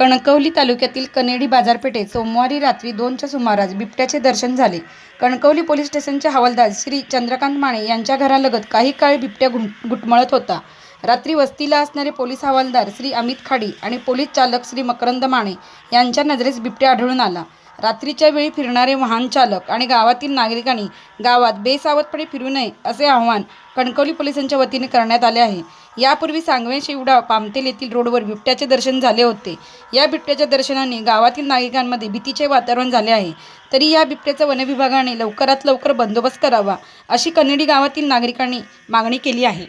कणकवली तालुक्यातील कनेडी बाजारपेठेत सोमवारी रात्री दोनच्या सुमारास बिबट्याचे दर्शन झाले. कणकवली पोलीस स्टेशनचे हवालदार श्री चंद्रकांत माने यांच्या घरालगत काही काळ बिबट्या घुम- घुटमळत होता. रात्री वस्तीला असणारे पोलीस हवालदार श्री अमित खाडी आणि पोलीस चालक श्री मकरंद माने यांच्या नजरेस बिबट्या आढळून आला. रात्रीच्या वेळी फिरणारे वाहन चालक आणि गावातील नागरिकांनी गावात बेसावधपणे फिरू नये असे आवाहन कणकवली पोलिसांच्या वतीने करण्यात आले आहे. यापूर्वी सांगवे शिवडा पामतेल येथील रोडवर बिबट्याचे दर्शन झाले होते. या बिबट्याच्या दर्शनाने गावातील नागरिकांमध्ये भीतीचे वातावरण झाले आहे. तरी या बिबट्याचा वनविभागाने लवकरात लवकर बंदोबस्त करावा अशी कन्नडी गावातील नागरिकांनी मागणी केली आहे.